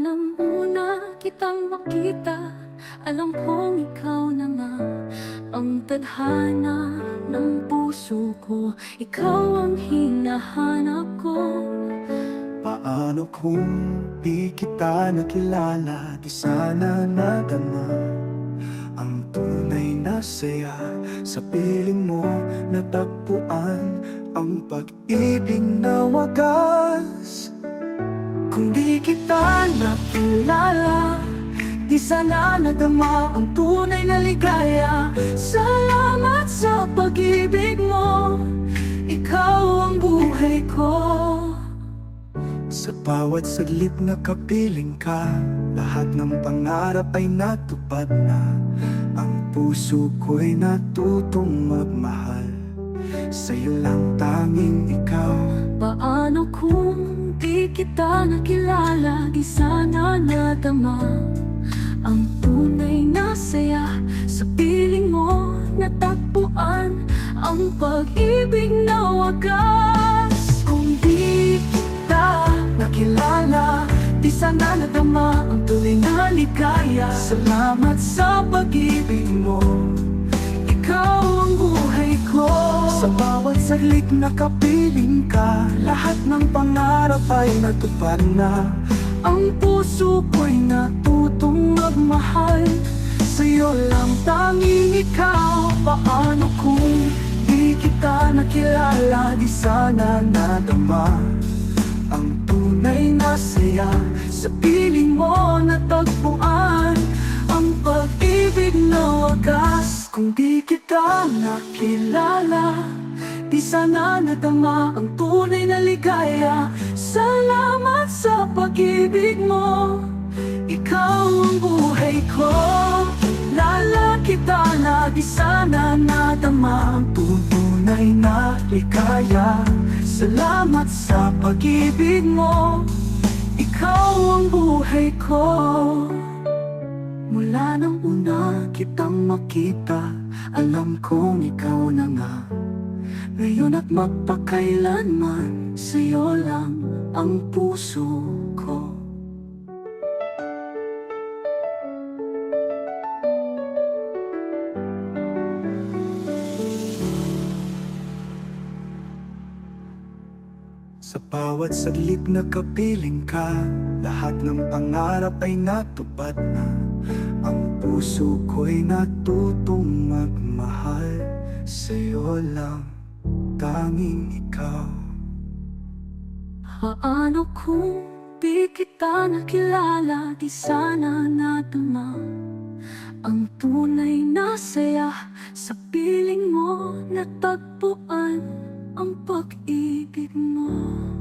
Sanang una kitang makita. Alam kong ikaw na nga Ang tadhana ng puso ko. Ikaw ang hinahanap ko. Paano kung di kita nakilala? Di sana nadama Ang tunay na saya. Sa piling mo natagpuan Ang pag-ibig na wagas. Kung di kita sana nadama ang tunay na ligaya. Salamat sa pag-ibig mo. Ikaw ang buhay ko. Sa bawat saglit na kapiling ka Lahat ng pangarap ay natupad na. Ang puso ko'y natutong magmahal Sa'yo lang tanging ikaw. Paano kung di kita nakilala? Di sana nadama Ang tunay na saya Sa piling mo natagpuan Ang pag-ibig na wagas. Kung di kita nakilala Di sana nadama ang tunay na ligaya. Salamat sa pag-ibig mo. Ikaw ang buhay ko. Sa bawat saglit na kapiling ka Lahat ng pangarap ay natupad na. Ang puso ko'y natutong magmahal. Sa'yo lang tanging ikaw. Paano kung di kita nakilala? Di sana nadama Ang tunay na saya Sa piling mo natagpuan Ang pag-ibig na wagas Kung di kita nakilala Di sana nadama ang tunay na ligaya. Salamat sa pag-ibig mo buhay ko Lala kita na di sana nadama Ang tunay na ligaya Salamat sa pag-ibig mo Ikaw ang buhay ko. Mula nang una kitang makita Alam kong ikaw na nga. Ngayon at magpakailanman Sa'yo lang ang puso ko Sa bawat saglit na kapiling ka Lahat ng pangarap ay natupad na. Ang puso ko'y natutong magmahal Sa'yo lang, tanging ikaw. Paano kung di kita nakilala Di sana nadama Ang tunay na saya Sa piling mo natagpuan More.